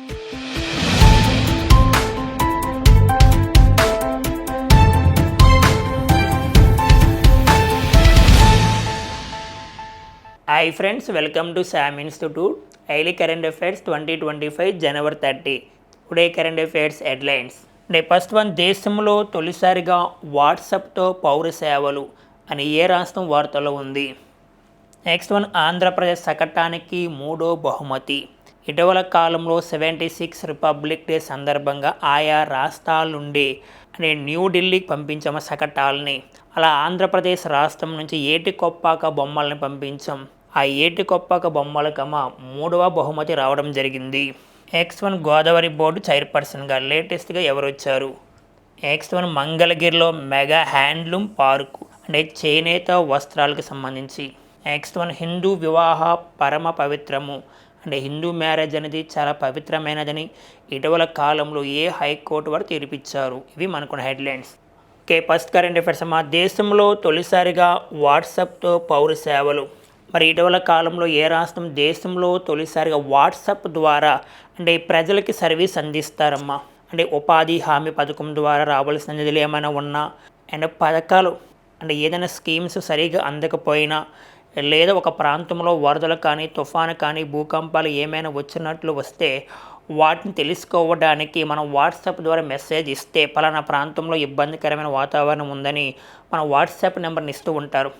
Hi friends welcome to Sam institute daily current affairs twenty twenty five January thirty today current affairs headlines day first one దేశంలో తొలిసారిగా వాట్సాప్తో పౌర సేవలు అని ఏ రాష్ట్రం వార్తలో ఉంది? నెక్స్ట్ వన్ ఆంధ్రప్రదేశ్ శకటానికి మూడో బహుమతి. ఇటీవల కాలంలో సెవెంటీ సిక్స్ రిపబ్లిక్ డే సందర్భంగా ఆయా రాష్ట్రాల నుండి అంటే న్యూఢిల్లీకి పంపించాం శకటాలని అలా ఆంధ్రప్రదేశ్ రాష్ట్రం నుంచి ఏటి కొప్పాక బొమ్మల్ని పంపించాం. ఆ ఏటి కొప్పాక బొమ్మలకమ్మ మూడవ బహుమతి రావడం జరిగింది. ఎక్స్ వన్ గోదావరి బోర్డు చైర్పర్సన్గా లేటెస్ట్గా ఎవరు వచ్చారు ఎక్స్ వన్ మంగళగిరిలో మెగా హ్యాండ్లూమ్ పార్కు అంటే చేనేత వస్త్రాలకు సంబంధించి. ఎక్స్ వన్ హిందూ వివాహ పరమ పవిత్రము. అంటే హిందూ మ్యారేజ్ అనేది చాలా పవిత్రమైనదని ఇటీవల కాలంలో ఏ హైకోర్టు వారు తీర్పిచ్చారు. ఇవి మనకున్న headlines. Okay first current affairs మా దేశంలో తొలిసారిగా వాట్సాప్తో పౌర సేవలు. మరి ఇటీవల కాలంలో ఏ రాష్ట్రం దేశంలో తొలిసారిగా వాట్సాప్ ద్వారా అంటే ప్రజలకి సర్వీస్ అందిస్తారమ్మా? అంటే ఉపాధి హామీ పథకం ద్వారా రావాల్సిన నిధులు ఏమైనా ఉన్నా? అండ్ పథకాలు అంటే ఏదైనా స్కీమ్స్ సరిగా అందకపోయినా లేదా ఒక ప్రాంతంలో వరదలు కానీ తుఫాను కానీ భూకంపాలు ఏమైనా వచ్చినట్లు వస్తే వాటిని తెలుసుకోవడానికి మనం వాట్సాప్ ద్వారా మెసేజ్ ఇస్తే పలానా ప్రాంతంలో ఇబ్బందికరమైన వాతావరణం ఉందని మన వాట్సాప్ నెంబర్ని ఇస్తూ ఉంటారు.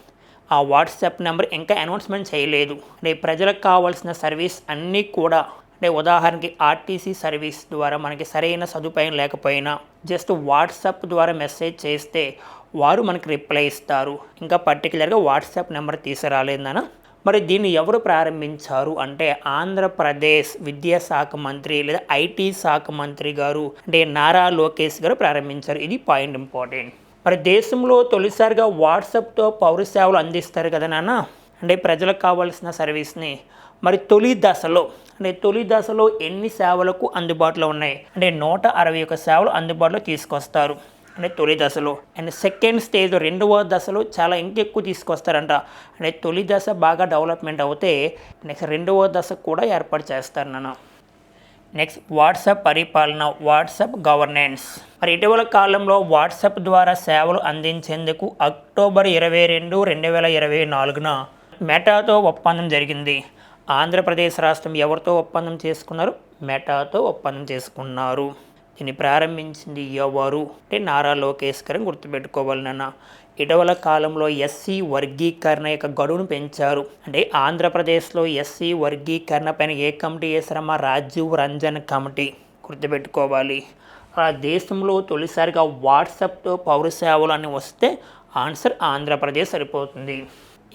ఆ వాట్సాప్ నెంబర్ ఇంకా అనౌన్స్మెంట్ చేయలేదు. రేపు ప్రజలకు కావాల్సిన సర్వీస్ అన్నీ కూడా అంటే ఉదాహరణకి ఆర్టీసీ సర్వీస్ ద్వారా మనకి సరైన సదుపాయం లేకపోయినా జస్ట్ వాట్సాప్ ద్వారా మెసేజ్ చేస్తే వారు మనకి రిప్లై ఇస్తారు. ఇంకా పర్టికులర్గా వాట్సాప్ నెంబర్ తీసుకురాలేదనా? మరి దీన్ని ఎవరు ప్రారంభించారు? అంటే ఆంధ్రప్రదేశ్ విద్యాశాఖ మంత్రి లేదా ఐటీ శాఖ మంత్రి గారు అంటే నారా లోకేష్ గారు ప్రారంభించారు. ఇది పాయింట్ ఇంపార్టెంట్. మరి దేశంలో తొలిసారిగా వాట్సాప్తో పౌర సేవలు అందిస్తారు కదా నాన్న? అంటే ప్రజలకు కావాల్సిన సర్వీస్ని మరి తొలి దశలో అంటే తొలి దశలో ఎన్ని సేవలకు అందుబాటులో ఉన్నాయి? అంటే నూట అరవై ఒక సేవలు అందుబాటులో తీసుకొస్తారు. అంటే తొలి దశలో. అండ్ సెకండ్ స్టేజ్ రెండవ దశలో చాలా ఇంకెక్కువ తీసుకొస్తారంట. అంటే తొలి దశ బాగా డెవలప్మెంట్ అవుతే నెక్స్ట్ రెండవ దశ కూడా ఏర్పాటు చేస్తారు నాన్న. నెక్స్ట్ వాట్సాప్ పరిపాలన వాట్సాప్ గవర్నెన్స్. మరి ఇటీవల కాలంలో వాట్సాప్ ద్వారా సేవలు అందించేందుకు అక్టోబర్ ఇరవై రెండు రెండు వేల ఇరవై నాలుగున మెటాతో ఒప్పందం జరిగింది. ఆంధ్రప్రదేశ్ రాష్ట్రం ఎవరితో ఒప్పందం చేసుకున్నారు? మెటాతో ఒప్పందం చేసుకున్నారు. దీన్ని ప్రారంభించింది ఎవరు? అంటే నారా లోకేష్ గారిని గుర్తుపెట్టుకోవాలన్న. ఇటీవల కాలంలో ఎస్సీ వర్గీకరణ యొక్క గడువును పెంచారు. అంటే ఆంధ్రప్రదేశ్లో ఎస్సీ వర్గీకరణ పైన ఏ కమిటీ వేసారమ్మా రాజీవ్ రంజన్ కమిటీ. గుర్తుపెట్టుకోవాలి. ఆ దేశంలో తొలిసారిగా వాట్సాప్తో పౌర సేవలు అని వస్తే ఆన్సర్ ఆంధ్రప్రదేశ్ సరిపోతుంది.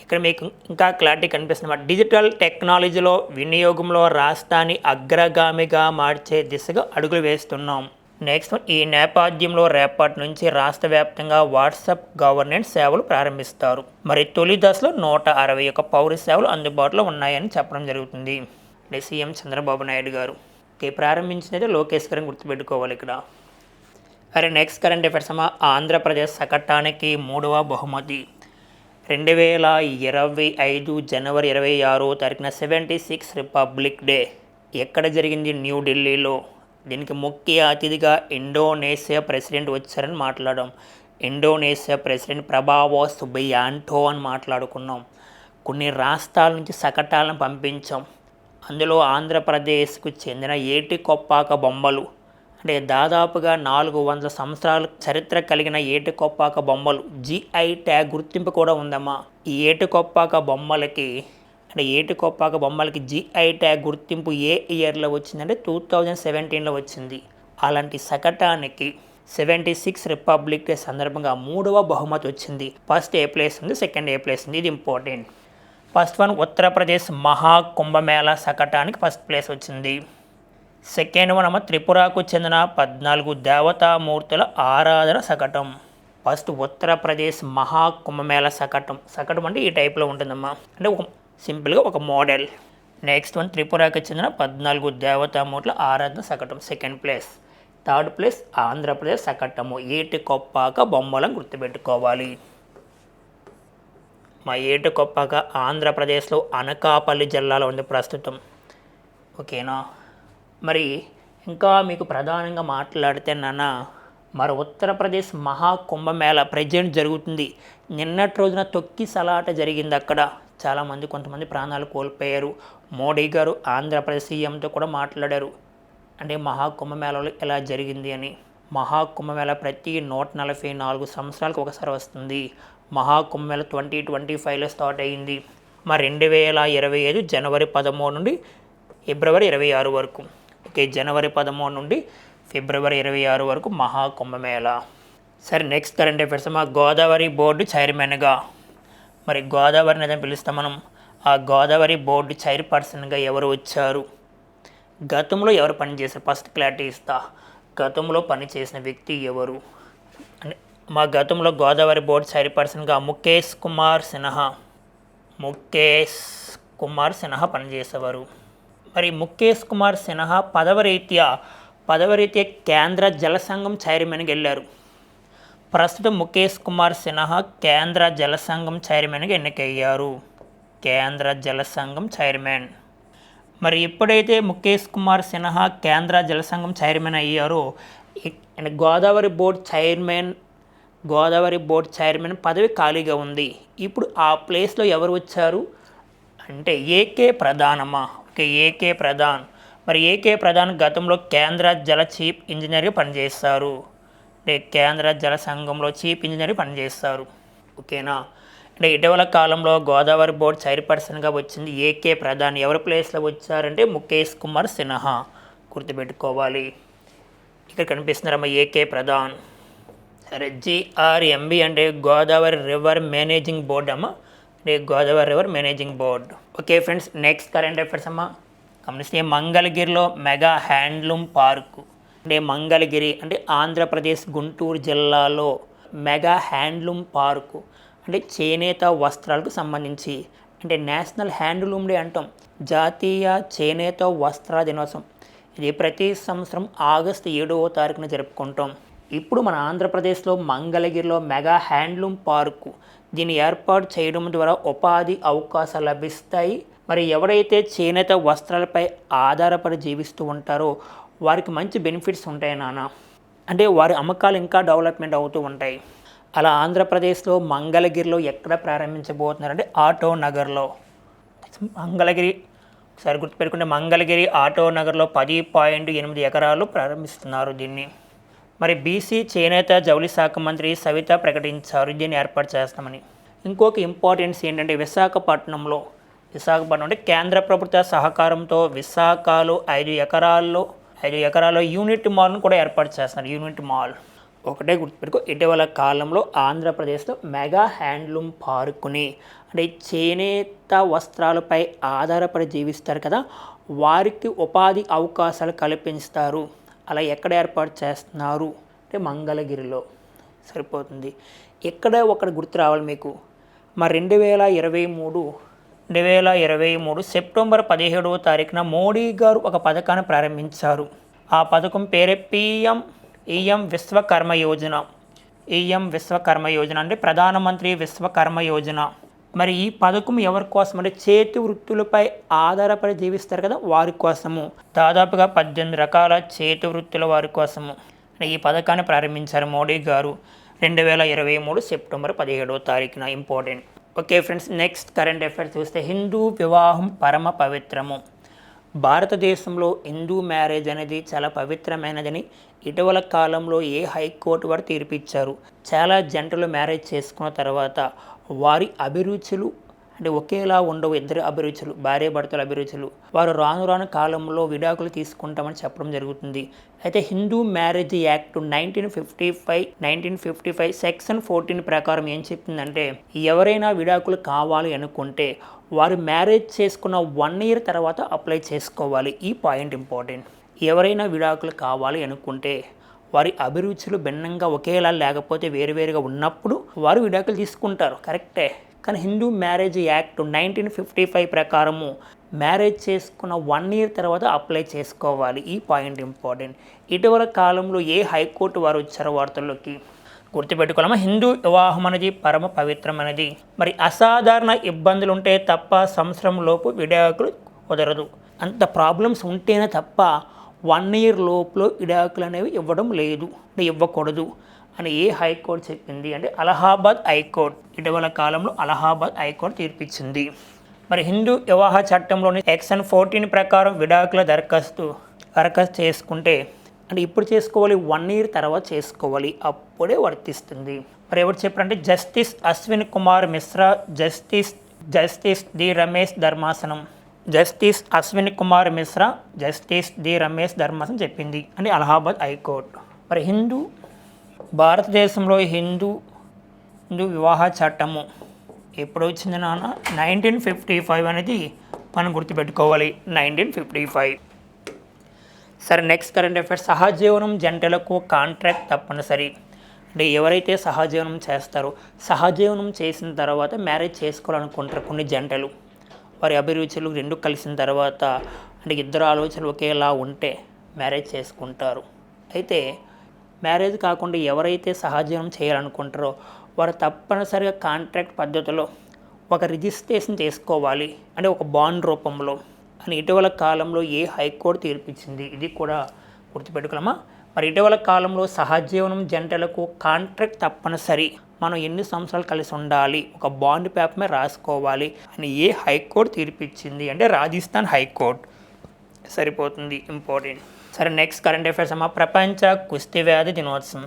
ఇక్కడ మీకు ఇంకా క్లారిటీ కనిపిస్తుంది డిజిటల్ టెక్నాలజీలో వినియోగంలో రాష్ట్రాన్ని అగ్రగామిగా మార్చే దిశగా అడుగులు వేస్తున్నాం. నెక్స్ట్ ఈ నేపథ్యంలో రేపటి నుంచి రాష్ట్ర వ్యాప్తంగా వాట్సాప్ గవర్నెన్స్ సేవలు ప్రారంభిస్తారు. మరి తొలి దశలో నూట అరవై ఒక పౌర సేవలు అందుబాటులో ఉన్నాయని చెప్పడం జరుగుతుంది. అంటే సీఎం చంద్రబాబు నాయుడు గారు. ఇది ప్రారంభించినది లోకేష్ గారిని గుర్తుపెట్టుకోవాలి ఇక్కడ. అరే నెక్స్ట్ కరెంట్ అఫైర్స్ ఆంధ్రప్రదేశ్ సకటానికి మూడవ బహుమతి. రెండు వేల ఇరవై ఐదు జనవరి ఇరవై ఆరో తారీఖున సెవెంటీ సిక్స్ రిపబ్లిక్ డే. ఎక్కడ జరిగింది న్యూఢిల్లీలో దీనికి ముఖ్య అతిథిగా ఇండోనేషియా ప్రెసిడెంట్ వచ్చారని మాట్లాడాం. ఇండోనేషియా ప్రెసిడెంట్ ప్రభావో సుబియాంటో అని మాట్లాడుకున్నాం. కొన్ని రాష్ట్రాల నుంచి శకటాలను పంపించాం. అందులో ఆంధ్రప్రదేశ్కు చెందిన ఏటి కొప్పాక బొమ్మలు అంటే దాదాపుగా నాలుగు వందల సంవత్సరాల చరిత్ర కలిగిన ఏటికొప్పాక బొమ్మలు. జిఐ ట్యాగ్ గుర్తింపు కూడా ఉందమ్మా. ఈ ఏటికొప్పాక బొమ్మలకి అంటే ఏటికొప్పాక బొమ్మలకి జిఐ ట్యాగ్ గుర్తింపు ఏ ఇయర్లో వచ్చిందంటే టూ థౌజండ్ సెవెంటీన్లో వచ్చింది. అలాంటి శకటానికి సెవెంటీ సిక్స్ రిపబ్లిక్ డే సందర్భంగా మూడవ బహుమతి వచ్చింది. ఫస్ట్ ఏ ప్లేస్ ఉంది? సెకండ్ ఏ ప్లేస్ ఉంది? ఇది important. First one Uttar Pradesh Maha Kumbh Mela శకటానికి first place వచ్చింది. సెకండ్ వన్ అమ్మ త్రిపురకు చెందిన పద్నాలుగు దేవతామూర్తుల ఆరాధన శకటం ఫస్ట్ ఉత్తరప్రదేశ్ మహా కుంభమేళ శకటం శకటం అంటే ఈ టైప్లో ఉంటుందమ్మా. అంటే ఒక సింపుల్గా ఒక మోడల్. నెక్స్ట్ వన్ త్రిపురకు చెందిన పద్నాలుగు దేవతామూర్తుల ఆరాధన శకటం second place. Third place Andhra Pradesh శకటము Etikoppaka బొమ్మలను గుర్తుపెట్టుకోవాలి. మా ఏటి కొప్పాక ఆంధ్రప్రదేశ్లో అనకాపల్లి జిల్లాలో ఉంది ప్రస్తుతం. ఓకేనా? మరి ఇంకా మీకు ప్రధానంగా మాట్లాడితే నాన్న మరి ఉత్తరప్రదేశ్ మహా కుంభమేళ ప్రజెంట్ జరుగుతుంది. నిన్నటి రోజున తొక్కి సలాట జరిగింది అక్కడ. చాలామంది కొంతమంది ప్రాణాలు కోల్పోయారు. మోడీ గారు ఆంధ్రప్రదేశ్ సీఎంతో కూడా మాట్లాడారు. అంటే మహాకుంభమేళలో ఎలా జరిగింది అని. మహాకుంభమేళ ప్రతి నూట నలభై నాలుగు సంవత్సరాలకు ఒకసారి వస్తుంది. మహాకుంభమేళ ట్వంటీ ట్వంటీ ఫైవ్లో స్టార్ట్ అయ్యింది. మరి రెండు వేల ఇరవై ఐదు జనవరి పదమూడు నుండి ఫిబ్రవరి ఇరవై ఆరు వరకు. ఓకే జనవరి పదమూడు నుండి ఫిబ్రవరి ఇరవై ఆరు వరకు మహాకుంభమేళ. సరే నెక్స్ట్ కరెంట్ అఫైర్స్ మా గోదావరి బోర్డు చైర్మన్గా. మరి గోదావరి నదిని పిలుస్తాం మనం. ఆ గోదావరి బోర్డు చైర్పర్సన్గా ఎవరు వచ్చారు? గతంలో ఎవరు పనిచేశారు? ఫస్ట్ క్లారిటీ ఇస్తా. గతంలో పనిచేసిన వ్యక్తి ఎవరు? అంటే మా గతంలో గోదావరి బోర్డు చైర్పర్సన్గా ముఖేష్ కుమార్ సిన్హా. ముఖేష్ కుమార్ సిన్హా పనిచేసేవారు. మరి ముఖేష్ కుమార్ సిన్హా పదవరీత్యా పదవరీత్యా కేంద్ర జల సంఘం చైర్మన్గా వెళ్ళారు ప్రస్తుతం ముఖేష్ కుమార్ సిన్హా కేంద్ర జల సంఘం చైర్మన్గా ఎన్నికయ్యారు. కేంద్ర జల సంఘం చైర్మన్. మరి ఎప్పుడైతే ముఖేష్ కుమార్ సిన్హా కేంద్ర జల సంఘం చైర్మన్ అయ్యారో Godavari board chairman Godavari board chairman పదవి ఖాళీగా ఉంది. ఇప్పుడు ఆ ప్లేస్లో ఎవరు వచ్చారు? అంటే ఏకే ప్రధానమా? ఏకే ప్రధాన్. మరి ఏకే ప్రధాన్ గతంలో కేంద్ర జల చీఫ్ ఇంజనీర్గా పనిచేస్తారు అంటే కేంద్ర జల సంఘంలో చీఫ్ ఇంజనీర్ పనిచేస్తారు ఓకేనా? అంటే ఇటీవల కాలంలో గోదావరి బోర్డ్ చైర్పర్సన్గా వచ్చింది ఏకే ప్రధాన్. ఎవరి ప్లేస్లో వచ్చారంటే ముఖేష్ కుమార్ సిన్హా. గుర్తుపెట్టుకోవాలి. ఇక్కడ కనిపిస్తున్నారమ్మా ఏకే ప్రధాన్. సరే జిఆర్ఎంబి అంటే గోదావరి రివర్ మేనేజింగ్ బోర్డు అమ్మ Shri Godavari river managing board. Okay friends next current affairs అమ్మ. గమనిస్తే మంగళగిరిలో మెగా హ్యాండ్లూమ్ పార్కు. అంటే మంగళగిరి అంటే ఆంధ్రప్రదేశ్ గుంటూరు జిల్లాలో మెగా హ్యాండ్లూమ్ పార్కు. అంటే చేనేత వస్త్రాలకు సంబంధించి. అంటే నేషనల్ హ్యాండ్లూమ్ డే అంటాం. జాతీయ చేనేత వస్త్ర దినోత్సవం. ఇది ప్రతి సంవత్సరం ఆగస్టు ఏడవ తారీఖున జరుపుకుంటాం. ఇప్పుడు మన ఆంధ్రప్రదేశ్లో మంగళగిరిలో మెగా హ్యాండ్లూమ్ పార్కు. దీన్ని ఏర్పాటు చేయడం ద్వారా ఉపాధి అవకాశాలు లభిస్తాయి. మరి ఎవరైతే చేనేత వస్త్రాలపై ఆధారపడి జీవిస్తూ ఉంటారో వారికి మంచి బెనిఫిట్స్ ఉంటాయి నాన్న. అంటే వారి అమ్మకాలు ఇంకా డెవలప్మెంట్ అవుతూ ఉంటాయి. అలా ఆంధ్రప్రదేశ్లో మంగళగిరిలో ఎక్కడ ప్రారంభించబోతున్నారంటే ఆటో నగర్లో. మంగళగిరి ఒకసారి గుర్తుపెట్టుకుంటే మంగళగిరి ఆటో నగర్లో పది పాయింట్ ఎనిమిది ఎకరాలు ప్రారంభిస్తున్నారు దీన్ని. మరి బీసీ చేనేత జౌళి శాఖ మంత్రి సవిత ప్రకటించారు. దీన్ని ఏర్పాటు చేస్తామని. ఇంకొక ఇంపార్టెన్స్ ఏంటంటే విశాఖపట్నంలో విశాఖపట్నం అంటే కేంద్ర ప్రభుత్వ సహకారంతో విశాఖలో ఐదు ఎకరాల్లో ఐదు ఎకరాల్లో యూనిట్ మాల్ను కూడా ఏర్పాటు చేస్తున్నారు. యూనిట్ మాల్ ఒకటే గుర్తుపెట్టుకో ఇటీవల కాలంలో ఆంధ్రప్రదేశ్లో మెగా హ్యాండ్లూమ్ పార్కుని అంటే చేనేత వస్త్రాలపై ఆధారపడి జీవిస్తారు కదా వారికి ఉపాధి అవకాశాలు కల్పిస్తారు. అలా ఎక్కడ ఏర్పాటు చేస్తున్నారు అంటే మంగళగిరిలో సరిపోతుంది. ఎక్కడ ఒకటి గుర్తు రావాలి మీకు. మా రెండు వేల ఇరవై మూడు రెండు వేల ఇరవై మూడు సెప్టెంబర్ పదిహేడవ తారీఖున మోడీ గారు ఒక పథకాన్ని ప్రారంభించారు. ఆ పథకం పేరే PM EM Vishwakarma Yojana. EM Vishwakarma Yojana అంటే ప్రధానమంత్రి విశ్వకర్మ యోజన. మరి ఈ పథకం ఎవరి కోసం అంటే చేతి వృత్తులపై ఆధారపడి జీవిస్తారు కదా వారి కోసము. దాదాపుగా పద్దెనిమిది రకాల చేతి వృత్తుల వారి కోసము. అంటే ఈ పథకాన్ని ప్రారంభించారు మోడీ గారు రెండు వేల ఇరవై మూడు సెప్టెంబర్ పదిహేడవ తారీఖున. Important. Okay friends next current affairs చూస్తే హిందూ వివాహం పరమ పవిత్రము. భారతదేశంలో హిందూ మ్యారేజ్ అనేది చాలా పవిత్రమైనదని ఇటీవల కాలంలో ఏ హైకోర్టు వారు తీర్పిచ్చారు. చాలా జంటలు మ్యారేజ్ చేసుకున్న తర్వాత వారి అభిరుచులు అంటే ఒకేలా ఉండవు ఇద్దరు అభిరుచులు భార్య భర్తల అభిరుచులు. వారు రాను రాను కాలంలో విడాకులు తీసుకుంటామని చెప్పడం జరుగుతుంది. అయితే Hindu marriage act nineteen fifty five nineteen fifty five section fourteen ప్రకారం ఏం చెప్తుందంటే ఎవరైనా విడాకులు కావాలి అనుకుంటే వారు మ్యారేజ్ చేసుకున్న వన్ ఇయర్ తర్వాత అప్లై చేసుకోవాలి. ఈ పాయింట్ ఇంపార్టెంట్. ఎవరైనా విడాకులు కావాలి అనుకుంటే వారి అభిరుచులు భిన్నంగా ఒకేలా లేకపోతే వేరువేరుగా ఉన్నప్పుడు వారు విడాకులు తీసుకుంటారు. కరెక్టే. కానీ Hindu marriage act nineteen fifty five ప్రకారము మ్యారేజ్ చేసుకున్న వన్ ఇయర్ తర్వాత అప్లై చేసుకోవాలి. ఈ పాయింట్ ఇంపార్టెంట్. ఇటీవల కాలంలో ఏ హైకోర్టు వారు వచ్చారో వార్తల్లోకి గుర్తుపెట్టుకోవాలమ్మా హిందూ వివాహం అనేది పరమ పవిత్రమైనది. మరి అసాధారణ ఇబ్బందులు ఉంటే తప్ప సంవత్సరం లోపు విడాకులు కుదరదు. అంత ప్రాబ్లమ్స్ ఉంటేనే తప్ప వన్ ఇయర్ లోపులో విడాకులు అనేవి ఇవ్వడం లేదు. అంటే ఇవ్వకూడదు అని ఏ హైకోర్టు చెప్పింది అంటే అలహాబాద్ హైకోర్టు. ఇటీవల కాలంలో అలహాబాద్ హైకోర్టు తీర్పిచ్చింది. మరి హిందూ వివాహ చట్టంలోని సెక్షన్ ఫోర్టీన్ ప్రకారం విడాకుల దరఖాస్తు దరఖాస్తు చేసుకుంటే అంటే ఇప్పుడు చేసుకోవాలి వన్ ఇయర్ తర్వాత చేసుకోవాలి అప్పుడే వర్తిస్తుంది. మరి ఎవరు చెప్పారంటే justice Ashwin Kumar Mishra justice justice D Ramesh ధర్మాసనం. Justice Ashwin Kumar Mishra justice D Ramesh ధర్మాసన్ చెప్పింది అని అలహాబాద్ హైకోర్టు. మరి హిందూ భారతదేశంలో హిందూ హిందూ వివాహ చట్టము ఎప్పుడు వచ్చింది నాన్న? నైన్టీన్ ఫిఫ్టీ ఫైవ్ అనేది మనం గుర్తుపెట్టుకోవాలి నైన్టీన్ ఫిఫ్టీ ఫైవ్. సరే నెక్స్ట్ కరెంట్ అఫైర్స్. సహజీవనం జంటలకు కాంట్రాక్ట్ తప్పనిసరి. అంటే ఎవరైతే సహజీవనం చేస్తారో సహజీవనం చేసిన తర్వాత మ్యారేజ్ చేసుకోవాలనుకుంటారు కొన్ని జంటలు. వారి అభిరుచులు రెండు కలిసిన తర్వాత అంటే ఇద్దరు ఆలోచనలు ఒకేలా ఉంటే మ్యారేజ్ చేసుకుంటారు. అయితే మ్యారేజ్ కాకుండా ఎవరైతే సహజీవనం చేయాలనుకుంటారో వారు తప్పనిసరిగా కాంట్రాక్ట్ పద్ధతిలో ఒక రిజిస్ట్రేషన్ చేసుకోవాలి అంటే ఒక బాండ్ రూపంలో అని ఇటీవల కాలంలో ఏ హైకోర్టు తీర్పిచ్చింది? ఇది కూడా గుర్తుపెట్టుకున్నామా? మరి ఇటీవల కాలంలో సహజీవనం జంటలకు కాంట్రాక్ట్ తప్పనిసరి మనం ఎన్ని సంవత్సరాలు కలిసి ఉండాలి ఒక బాండ్ పేపర్ మీద రాసుకోవాలి అని ఏ హైకోర్టు తీర్పిచ్చింది అంటే రాజస్థాన్ హైకోర్టు సరిపోతుంది ఇంపార్టెంట్ సరే నెక్స్ట్ కరెంట్ అఫైర్స్ అమ్మ ప్రపంచ కుస్తీ వ్యాధి దినోత్సవం.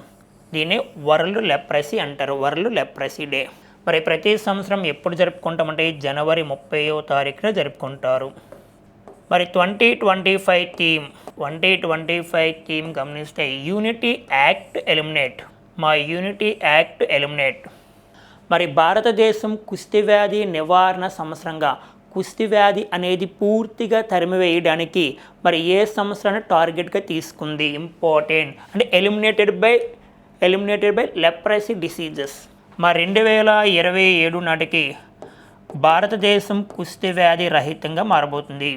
దీన్ని వరల్డ్ లెప్రసీ అంటారు వరల్డ్ లెప్రసీ డే. మరి ప్రతి సంవత్సరం ఎప్పుడు జరుపుకుంటామంటే జనవరి ముప్పైవ తారీఖున జరుపుకుంటారు. మరి twenty twenty five theme twenty twenty five theme గమనిస్తే యూనిటీ యాక్ట్ ఎలిమినేట్ మా యూనిటీ యాక్ట్ ఎలిమినేట్ మరి భారతదేశం కుస్తీ వ్యాధి నివారణ సంవత్సరంగా కుస్తీ వ్యాధి అనేది పూర్తిగా తరిమివేయడానికి మరి ఏ సంవత్సరాన్ని టార్గెట్గా తీసుకుంది? ఇంపార్టెంట్. అంటే eliminated by eliminated by leprosy diseases మా రెండు వేల ఇరవై ఏడు నాటికి భారతదేశం కుస్తీ వ్యాధి రహితంగా మారబోతుంది.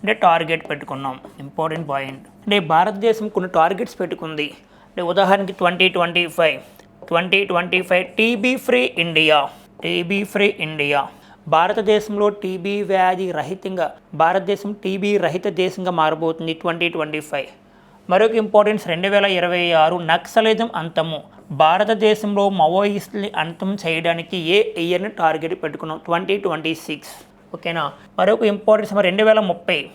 అంటే టార్గెట్ పెట్టుకున్నాం. Important point. అంటే భారతదేశం కొన్ని టార్గెట్స్ పెట్టుకుంది. అంటే ఉదాహరణకి twenty twenty five. Twenty twenty five TB free India. TB free India. భారతదేశంలో టీబీ వ్యాధి రహితంగా భారతదేశం టీబీ రహిత దేశంగా మారబోతుంది ట్వంటీ ట్వంటీ ఫైవ్. మరొక ఇంపార్టెన్స్ రెండు వేల ఇరవై ఆరు నక్సలిజం అంతము. భారతదేశంలో మావోయిస్టుని అంతం చేయడానికి ఏ ఇయర్ని టార్గెట్ పెట్టుకున్నాం? Twenty twenty six. ఓకేనా? మరొక ఇంపార్టెన్స్ రెండు వేల ముప్పై.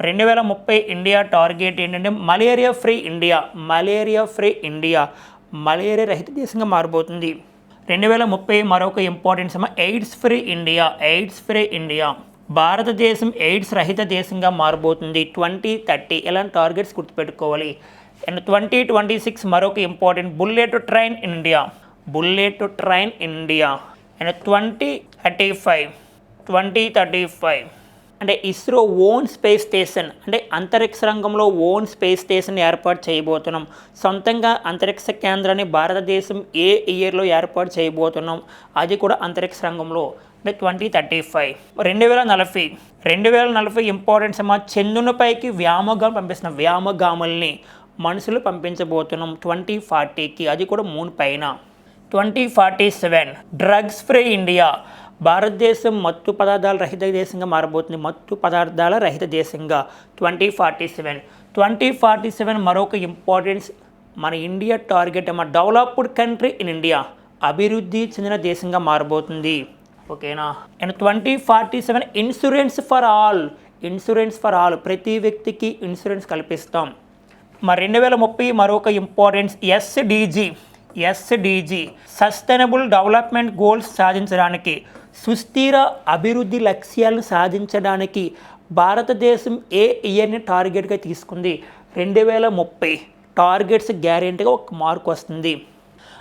రెండు వేల ముప్పై ఇండియా టార్గెట్ ఏంటంటే malaria free India malaria free India malaria రహిత దేశంగా మారబోతుంది. రెండు వేల ముప్పై మరొక ఇంపార్టెంట్ సమ AIDS free India AIDS free India. భారతదేశం ఎయిడ్స్ రహిత దేశంగా మారబోతుంది. ట్వంటీ థర్టీ ఇలాంటి టార్గెట్స్ గుర్తుపెట్టుకోవాలి? అండ్ ట్వంటీ ట్వంటీ సిక్స్ మరొక important bullet train India bullet train India. And twenty thirty five twenty thirty five. అంటే ఇస్రో ఓన్ స్పేస్ స్టేషన్ అంటే అంతరిక్ష రంగంలో ఓన్ స్పేస్ స్టేషన్ ఏర్పాటు చేయబోతున్నాం. సొంతంగా అంతరిక్ష కేంద్రాన్ని భారతదేశం ఏ ఇయర్లో ఏర్పాటు చేయబోతున్నాం? అది కూడా అంతరిక్ష రంగంలో అంటే ట్వంటీ థర్టీ ఫైవ్. రెండు వేల నలభై రెండు వేల నలభై ఇంపార్టెన్స్ సమా చంద్రునిపైకి వ్యామోగం పంపిస్తున్నాం వ్యామగాముల్ని మనుషులు పంపించబోతున్నాం ట్వంటీ ఫార్టీకి. అది కూడా మూన్ పైన. Twenty forty seven drugs free India. భారతదేశం మత్తు పదార్థాల రహిత దేశంగా మారబోతుంది. మత్తు పదార్థాల రహిత దేశంగా. Twenty forty seven. Twenty forty seven మరొక ఇంపార్టెన్స్ మన ఇండియా టార్గెట్ మన డెవలప్డ్ కంట్రీ ఇన్ ఇండియా. అభివృద్ధి చెందిన దేశంగా మారబోతుంది. ఓకేనా? And twenty forty seven insurance for all. Insurance for all. ప్రతి వ్యక్తికి ఇన్సూరెన్స్ కల్పిస్తాం. మరి రెండు వేల ముప్పై మరొక importance SDG. SDG sustainable development goals సాధించడానికి సుస్థిర అభివృద్ధి లక్ష్యాలను సాధించడానికి భారతదేశం ఏ ఇయర్ని టార్గెట్గా తీసుకుంది? రెండు వేల ముప్పై టార్గెట్స్ గ్యారెంటీగా ఒక మార్క్ వస్తుంది.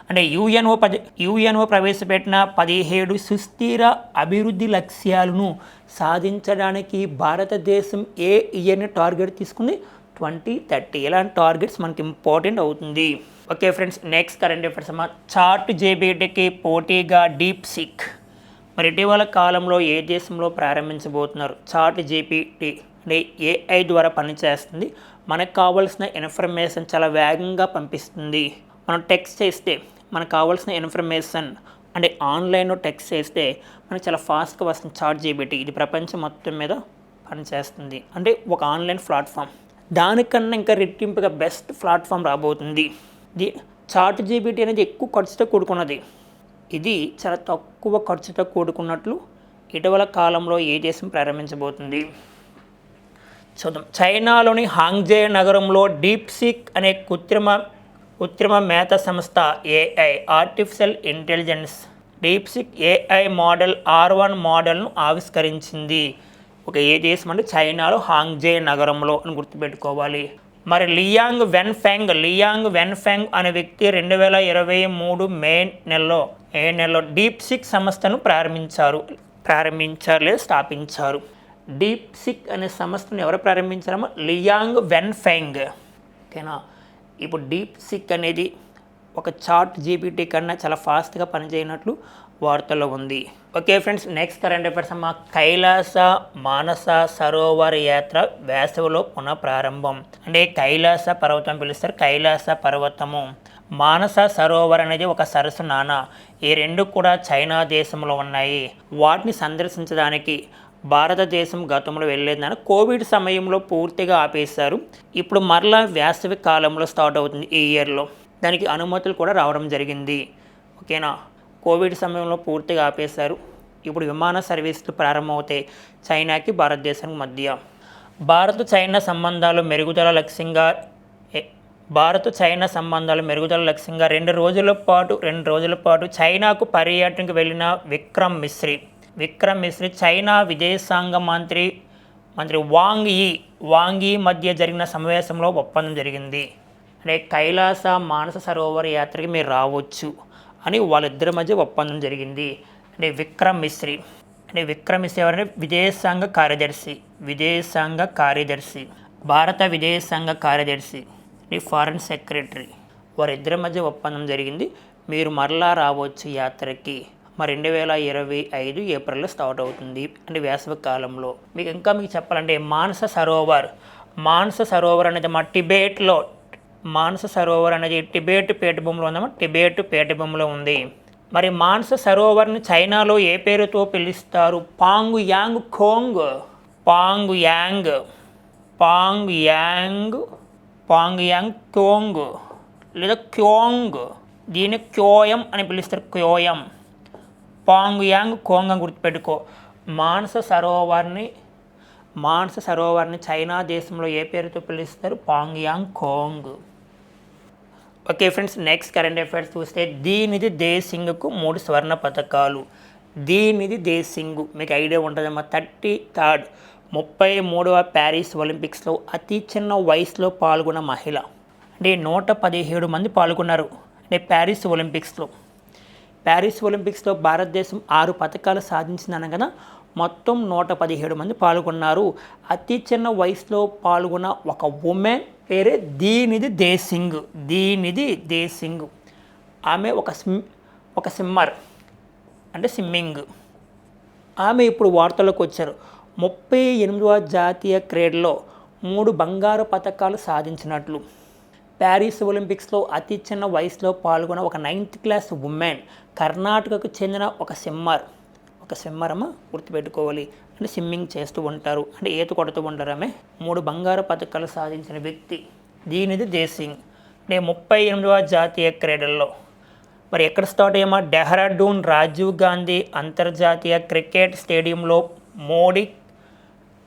అంటే యుఎన్ఓ పది యుఎన్ఓ ప్రవేశపెట్టిన పదిహేడు సుస్థిర అభివృద్ధి లక్ష్యాలను సాధించడానికి భారతదేశం ఏ ఇయర్ని టార్గెట్ తీసుకుంది? Twenty thirty. ఇలాంటి టార్గెట్స్ మనకి ఇంపార్టెంట్ అవుతుంది. Okay friends next current affairs అమ్మా. చార్ట్ జేబీటీకి పోటీగా డీప్ సిక్ మరి ఇటీవల కాలంలో ఏ దేశంలో ప్రారంభించబోతున్నారు? చార్ట్ జేపీటీ అంటే ఏఐ ద్వారా పనిచేస్తుంది. మనకు కావాల్సిన ఇన్ఫర్మేషన్ చాలా వేగంగా పంపిస్తుంది. మనం టెక్స్ట్ చేస్తే మనకు కావాల్సిన ఇన్ఫర్మేషన్ అంటే ఆన్లైన్లో టెక్స్ట్ చేస్తే మనకు చాలా ఫాస్ట్గా వస్తుంది చార్ట్ జీబీటీ ఇది ప్రపంచం మొత్తం మీద పనిచేస్తుంది. అంటే ఒక ఆన్లైన్ ప్లాట్ఫామ్ దానికన్నా ఇంకా రెట్టింపుగా బెస్ట్ ప్లాట్ఫామ్ రాబోతుంది. చాట్ జీబీటీ అనేది ఎక్కువ ఖర్చుతో కూడుకున్నది. ఇది చాలా తక్కువ ఖర్చుతో కూడుకున్నట్లు ఇటీవల కాలంలో ఏ దేశం ప్రారంభించబోతుంది? చూద్దాం. చైనాలోని హాంగ్జే నగరంలో డీప్ సిక్ అనే కృత్రిమ కృత్రిమ మేత సంస్థ AI artificial intelligence DeepSeek AI model R one మోడల్ను ఆవిష్కరించింది. ఒక ఏ దేశం అంటే చైనాలో హాంగ్జే నగరంలో అని గుర్తుపెట్టుకోవాలి. మరి Liang Wenfeng Liang Wenfeng అనే వ్యక్తి రెండు వేల ఇరవై మూడు మే నెలలో ఏ నెలలో డీప్ సిక్ సంస్థను ప్రారంభించారు ప్రారంభించారు లేదా స్థాపించారు. డీప్ సిక్ అనే సంస్థను ఎవరు ప్రారంభించారో లియాంగ్ వెన్ ఫెంగ్ ఓకేనా? ఇప్పుడు డీప్ సిక్ అనేది ఒక చాట్ జీపీటీ కన్నా చాలా ఫాస్ట్గా పనిచేయనట్లు వార్తల్లో ఉంది. Okay friends next current affairs అమ్మ కైలాస మానస సరోవర్ యాత్ర వేసవిలో పునః ప్రారంభం అంటే కైలాస పర్వతం పిలుస్తారు కైలాస పర్వతము. మానస సరోవర్ అనేది ఒక సరస్సు నాన ఈ రెండు కూడా చైనా దేశంలో ఉన్నాయి. వాటిని సందర్శించడానికి భారతదేశం గతంలో వెళ్ళేదని కోవిడ్ సమయంలో పూర్తిగా ఆపేశారు. ఇప్పుడు మరలా వేసవి కాలంలో స్టార్ట్ అవుతుంది ఈ ఇయర్లో. దానికి అనుమతులు కూడా రావడం జరిగింది. ఓకేనా కోవిడ్ సమయంలో పూర్తిగా ఆపేశారు. ఇప్పుడు విమాన సర్వీసులు ప్రారంభమవుతాయి. చైనాకి భారతదేశానికి మధ్య. భారత్ చైనా సంబంధాలు మెరుగుదల లక్ష్యంగా భారత్ చైనా సంబంధాలు మెరుగుదల లక్ష్యంగా రెండు రోజుల పాటు రెండు రోజుల పాటు చైనాకు పర్యటనకు వెళ్ళిన విక్రమ్ మిశ్రీ. విక్రమ్ మిశ్రీ చైనా విదేశాంగ మంత్రి మంత్రి వాంగ్ ఈ వాంగ్ ఈ మధ్య జరిగిన సమావేశంలో ఒప్పందం జరిగింది. అంటే కైలాస మానస సరోవర యాత్రకి మీరు రావచ్చు. అని వాళ్ళిద్దరి మధ్య ఒప్పందం జరిగింది. అంటే విక్రమ్ మిశ్రీ అంటే విక్రమ్ మిశ్రీ ఎవరంటే విదేశాంగ కార్యదర్శి. విదేశాంగ కార్యదర్శి. భారత విదేశాంగ కార్యదర్శి. Foreign secretary. వారిద్దరి మధ్య ఒప్పందం జరిగింది. మీరు మరలా రావచ్చు యాత్రకి. మరి రెండు వేల ఇరవై ఐదు ఏప్రిల్లో స్టార్ట్ అవుతుంది. అంటే వేసవి కాలంలో. మీకు ఇంకా మీకు చెప్పాలంటే మానస సరోవర్. మానస సరోవర్ అనేది మా టిబేట్లో మానస సరోవర్ అనేది టిబేట్ పీఠభూమిలో ఉందమ్మా. టిబేట్ పీఠభూమిలో ఉంది. మరి మానస సరోవర్ని చైనాలో ఏ పేరుతో పిలుస్తారు? పాంగు యాంగ్ ఖోంగ్. పాంగు యాంగ్ పాంగ్ యాంగ్ పాంగ్ యాంగ్ క్యోంగ్ లేదా క్యోంగ్ దీన్ని క్యోయం అని పిలుస్తారు. క్యోయం పాంగ్ యాంగ్ కోంగ్ అని గుర్తుపెట్టుకో. మానస సరోవర్ని మానస సరోవర్ని చైనా దేశంలో ఏ పేరుతో పిలుస్తారు? పాంగ్ యాంగ్ కోంగ్ okay friends next current affairs చూస్తే దీనిది దేశింగ్కు మూడు స్వర్ణ పథకాలు. దీనిది దేశింగ్ మీకు ఐడియా ఉంటుందమ్మా థర్టీ థర్డ్ ముప్పై మూడవ ప్యారిస్ ఒలింపిక్స్లో అతి చిన్న వయసులో పాల్గొన్న మహిళ. అంటే నూట పదిహేడు మంది పాల్గొన్నారు. అంటే ప్యారిస్ ఒలింపిక్స్లో. ప్యారిస్ ఒలింపిక్స్లో భారతదేశం ఆరు పథకాలు సాధించిందన కదా మొత్తం నూట పదిహేడు మంది పాల్గొన్నారు. అతి చిన్న వయసులో పాల్గొన్న ఒక ఉమెన్ పేరే దీనిది దేసింగ్ దీనిది దేసింగ్ ఆమె ఒక సిమ్ ఒక సిమ్మర్. అంటే స్విమ్మింగ్ ఆమె ఇప్పుడు వార్తల్లోకి వచ్చారు. ముప్పై ఎనిమిదవ జాతీయ క్రీడలో మూడు బంగారు పథకాలు సాధించినట్లు. ప్యారిస్ ఒలింపిక్స్లో అతి చిన్న వయసులో పాల్గొన్న ఒక నైన్త్ క్లాస్ ఉమెన్ కర్ణాటకకు చెందిన ఒక సిమ్మర్. ఒక స్విమ్మర్ అమ్మ గుర్తుపెట్టుకోవాలి. అంటే స్విమ్మింగ్ చేస్తూ ఉంటారు. అంటే ఈత కొడుతూ ఉంటారు ఆమె. మూడు బంగారు పథకాలు సాధించిన వ్యక్తి. దీనిది దేశింగ్ అంటే ముప్పై ఎనిమిదవ జాతీయ క్రీడల్లో. మరి ఎక్కడ స్టార్ట్ అయ్యామా? డెహ్రాడూన్ రాజీవ్ గాంధీ అంతర్జాతీయ క్రికెట్ స్టేడియంలో మోడీ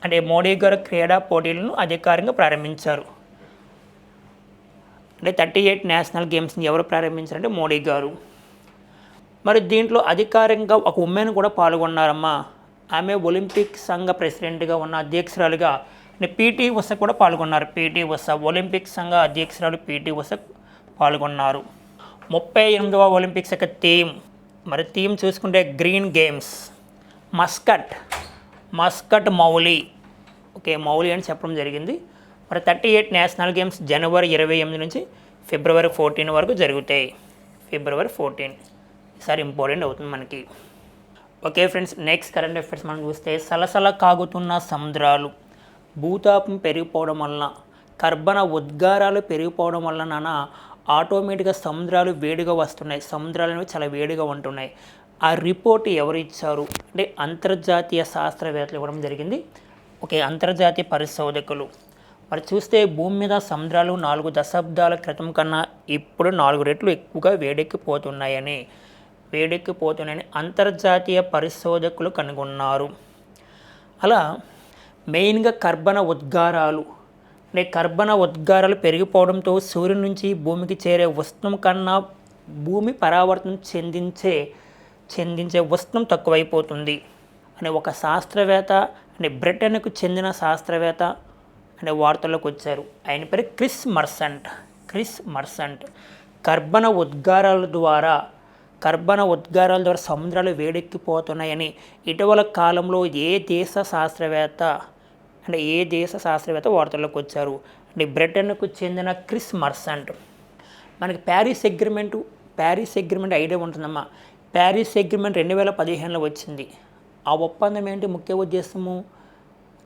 అంటే మోడీ గారు క్రీడా పోటీలను అధికారికంగా ప్రారంభించారు. అంటే థర్టీ ఎయిట్ నేషనల్ గేమ్స్ని ఎవరు ప్రారంభించారంటే మోడీ గారు. మరి దీంట్లో అధికారికంగా ఒక ఉమెన్ కూడా పాల్గొన్నారమ్మా. ఆమె ఒలింపిక్ సంఘ ప్రెసిడెంట్గా ఉన్న అధ్యక్షురాలుగా పీటీ ఉష కూడా పాల్గొన్నారు. పీటీ ఉష ఒలింపిక్ సంఘ అధ్యక్షురాలు పీటీ ఉష పాల్గొన్నారు. ముప్పై ఎనిమిదవ ఒలింపిక్స్ యొక్క థీమ్ మరి థీమ్ చూసుకుంటే green games mascot mascot Mauli. Okay Mauli అని చెప్పడం జరిగింది. మరి థర్టీ ఎయిట్ నేషనల్ గేమ్స్ జనవరి ఇరవై ఎనిమిది నుంచి ఫిబ్రవరి ఫోర్టీన్ వరకు జరుగుతాయి. ఫిబ్రవరి ఫోర్టీన్. ఈసారి ఇంపార్టెంట్ అవుతుంది మనకి. Okay friends next current affairs మనం చూస్తే సలసల కాగుతున్న సముద్రాలు. భూతాపం పెరిగిపోవడం వలన కర్బన ఉద్గారాలు పెరిగిపోవడం వలన నాన్న ఆటోమేటిక్గా సముద్రాలు వేడిగా వస్తున్నాయి. సముద్రాలు అనేవి చాలా వేడిగా ఉంటున్నాయి. ఆ రిపోర్ట్ ఎవరు ఇచ్చారు? అంటే అంతర్జాతీయ శాస్త్రవేత్తలు ఇవ్వడం జరిగింది. ఓకే అంతర్జాతీయ పరిశోధకులు. మరి చూస్తే భూమి మీద సముద్రాలు నాలుగు దశాబ్దాల క్రితం కన్నా ఇప్పుడు నాలుగు రెట్లు ఎక్కువగా వేడెక్కిపోతున్నాయని. వేడెక్కిపోతున్నాయని అంతర్జాతీయ పరిశోధకులు కనుగొన్నారు. అలా మెయిన్గా కర్బన ఉద్గారాలు. అంటే కర్బన ఉద్గారాలు పెరిగిపోవడంతో సూర్యుడి నుంచి భూమికి చేరే ఉష్ణం కన్నా భూమి పరావర్తనం చెందించే చెందించే ఉష్ణం తక్కువైపోతుంది. అనే ఒక శాస్త్రవేత్త అంటే బ్రిటన్కు చెందిన శాస్త్రవేత్త అనే వార్తల్లోకి వచ్చారు. ఆయన పేరు క్రిస్ మర్సంట్. క్రిస్ మర్సంట్. కర్బన ఉద్గారాల ద్వారా కర్బన ఉద్గారాల ద్వారా సముద్రాలు వేడెక్కిపోతున్నాయని ఇటీవల కాలంలో ఏ దేశ శాస్త్రవేత్త అంటే ఏ దేశ శాస్త్రవేత్త వార్తల్లోకి వచ్చారు? అంటే బ్రిటన్కు చెందిన క్రిస్ మర్సంట్. మనకి Paris agreement Paris agreement idea ఉంటుందమ్మా. ప్యారిస్ అగ్రిమెంట్ రెండు వేల పదిహేనులో వచ్చింది. ఆ ఒప్పందం ఏంటి ముఖ్య ఉద్దేశము?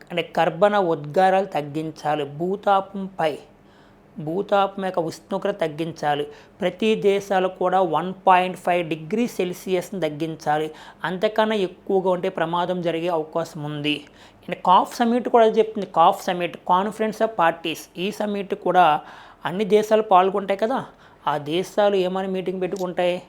అంటే కర్బన ఉద్గారాలు తగ్గించాలి భూతాపంపై భూతాపం యొక్క ఉష్ణోగ్రత తగ్గించాలి. ప్రతి దేశాలు కూడా వన్ పాయింట్ ఫైవ్ డిగ్రీ సెల్సియస్ని తగ్గించాలి. అంతకన్నా ఎక్కువగా ఉంటే ప్రమాదం జరిగే అవకాశం ఉంది. అండ్ కాఫ్ సమిట్ కూడా చెప్తుంది. COP summit conference of parties. ఈ సమిట్ కూడా అన్ని దేశాలు పాల్గొంటాయి కదా. ఆ దేశాలు ఏమని మీటింగ్ పెట్టుకుంటాయి?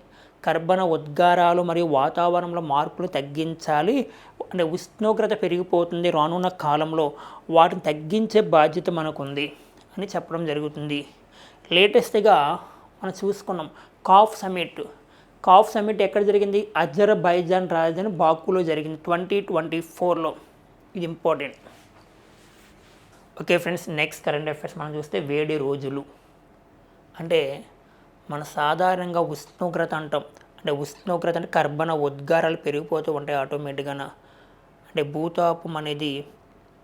కర్బన ఉద్గారాలు మరియు వాతావరణంలో మార్పులు తగ్గించాలి. అంటే ఉష్ణోగ్రత పెరిగిపోతుంది రానున్న కాలంలో. వాటిని తగ్గించే బాధ్యత మనకుంది. అని చెప్పడం జరుగుతుంది. లేటెస్ట్గా మనం చూసుకున్నాం కాఫ్ సమిట్ కాఫ్ సమిట్ ఎక్కడ జరిగింది? అజర్బైజాన్ రాజధాని బాకులో జరిగింది ట్వంటీ ట్వంటీ ఫోర్లో. ఇది important. Okay friends next current affairs మనం చూస్తే వేడి రోజులు. అంటే మన సాధారణంగా ఉష్ణోగ్రత అంటాం. అంటే ఉష్ణోగ్రత అంటే కర్బన ఉద్గారాలు పెరిగిపోతూ ఉంటాయి ఆటోమేటిక్గా. అంటే భూతాపం అనేది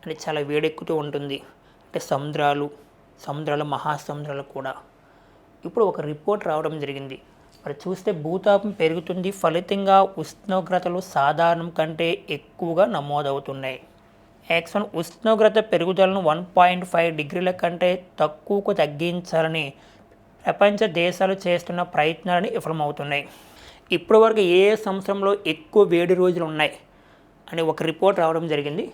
అంటే చాలా వేడెక్కుతూ ఉంటుంది. అంటే సముద్రాలు సముద్రాలు మహాసముద్రాలు కూడా. ఇప్పుడు ఒక రిపోర్ట్ రావడం జరిగింది. మరి చూస్తే భూతాపం పెరుగుతుంది. ఫలితంగా ఉష్ణోగ్రతలు సాధారణం కంటే ఎక్కువగా నమోదవుతున్నాయి. యాక్సన్ ఉష్ణోగ్రత పెరుగుదలను వన్ పాయింట్ ఫైవ్ డిగ్రీల కంటే తక్కువకు తగ్గించాలని ప్రపంచ దేశాలు చేస్తున్న ప్రయత్నాలని విఫలమవుతున్నాయి. ఇప్పటి వరకు ఏ సంవత్సరంలో ఎక్కువ వేడి రోజులు ఉన్నాయి అని ఒక రిపోర్ట్ రావడం జరిగింది.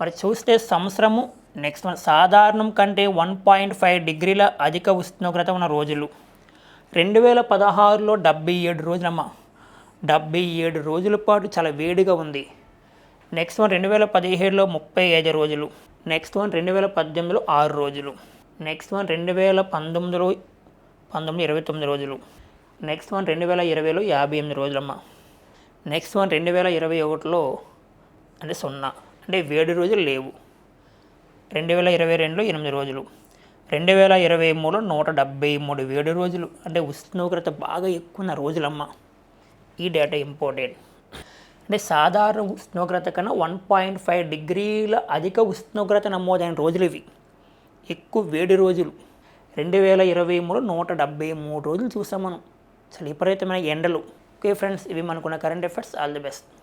మరి చూస్తే సంవత్సరము నెక్స్ట్ వన్ సాధారణం కంటే వన్ పాయింట్ ఫైవ్ డిగ్రీల అధిక ఉష్ణోగ్రత ఉన్న రోజులు. రెండు వేల పదహారులో డెబ్బై ఏడు రోజులమ్మ డెబ్బై ఏడు రోజుల పాటు చాలా వేడిగా ఉంది. నెక్స్ట్ వన్ రెండు వేల పదిహేడులో ముప్పై ఐదు రోజులు. నెక్స్ట్ వన్ రెండు వేల పద్దెనిమిదిలో ఆరు రోజులు. నెక్స్ట్ వన్ రెండు వేల పంతొమ్మిదిలో పంతొమ్మిది ఇరవై తొమ్మిది రోజులు. నెక్స్ట్ వన్ రెండు వేల ఇరవైలో యాభై ఎనిమిది రోజులమ్మ నెక్స్ట్ వన్ రెండు వేల ఇరవై ఒకటిలో అంటే సున్నా. అంటే వేడి రోజులు లేవు. రెండు వేల ఇరవై రెండులో ఎనిమిది రోజులు. రెండు వేల ఇరవై మూడులో నూట డెబ్బై మూడు వేడి రోజులు. అంటే ఉష్ణోగ్రత బాగా ఎక్కువ ఉన్న రోజులమ్మ. ఈ డేటా ఇంపార్టెంట్. అంటే సాధారణ ఉష్ణోగ్రత కన్నా వన్ పాయింట్ ఫైవ్ డిగ్రీల అధిక ఉష్ణోగ్రత నమోదైన రోజులు ఇవి. ఎక్కువ వేడి రోజులు. రెండు వేల ఇరవై మూడు నూట డెబ్బై మూడు రోజులు చూసాం మనం. చాలా విపరీతమైన ఎండలు. ఓకే ఫ్రెండ్స్ ఇవి మనకున్న current affairs. All the best.